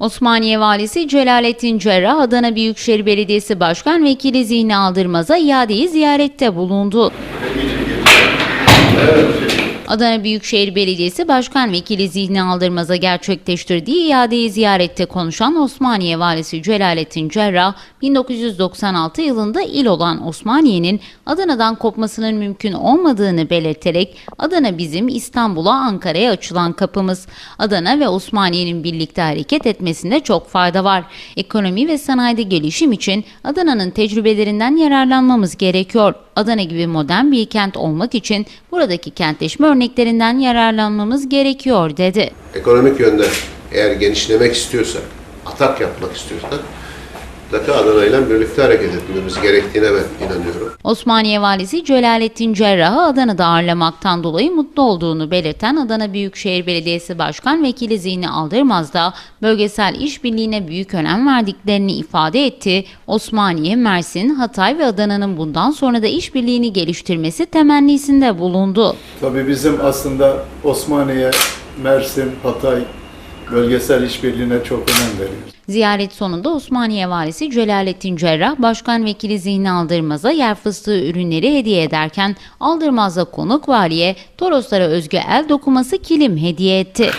Osmaniye Valisi Celalettin Cerrah, Adana Büyükşehir Belediyesi Başkan Vekili Zihni Aldırmaz'a iadeyi ziyarette bulundu. Adana Büyükşehir Belediyesi Başkan Vekili Zihni Aldırmaz'a gerçekleştirdiği iadeyi ziyarette konuşan Osmaniye Valisi Celalettin Cerrah, 1996 yılında il olan Osmaniye'nin Adana'dan kopmasının mümkün olmadığını belirterek Adana bizim İstanbul'a Ankara'ya açılan kapımız. Adana ve Osmaniye'nin birlikte hareket etmesinde çok fayda var. Ekonomi ve sanayide gelişim için Adana'nın tecrübelerinden yararlanmamız gerekiyor. Adana gibi modern bir kent olmak için buradaki kentleşme örneklerinden yararlanmamız gerekiyor dedi. ekonomik yönde eğer genişlemek istiyorsak, atak yapmak istiyorsak mutlaka Adana ile birlikte hareket etmemiz gerektiğine ben inanıyorum. Osmaniye Valisi Celalettin Cerrah'ı Adana'da ağırlamaktan dolayı mutlu olduğunu belirten Adana Büyükşehir Belediyesi Başkan Vekili Zihni Aldırmaz da bölgesel işbirliğine büyük önem verdiklerini ifade etti. Osmaniye, Mersin, Hatay ve Adana'nın bundan sonra da işbirliğini geliştirmesi temennisinde bulundu. Tabii bizim aslında Osmaniye, Mersin, Hatay bölgesel işbirliğine çok önem veriyoruz. Ziyaret sonunda Osmaniye Valisi Celalettin Cerrah, Başkan Vekili Zihni Aldırmaz'a yer fıstığı ürünleri hediye ederken Aldırmaz'la konuk valiye Toroslara özgü el dokuması kilim hediye etti.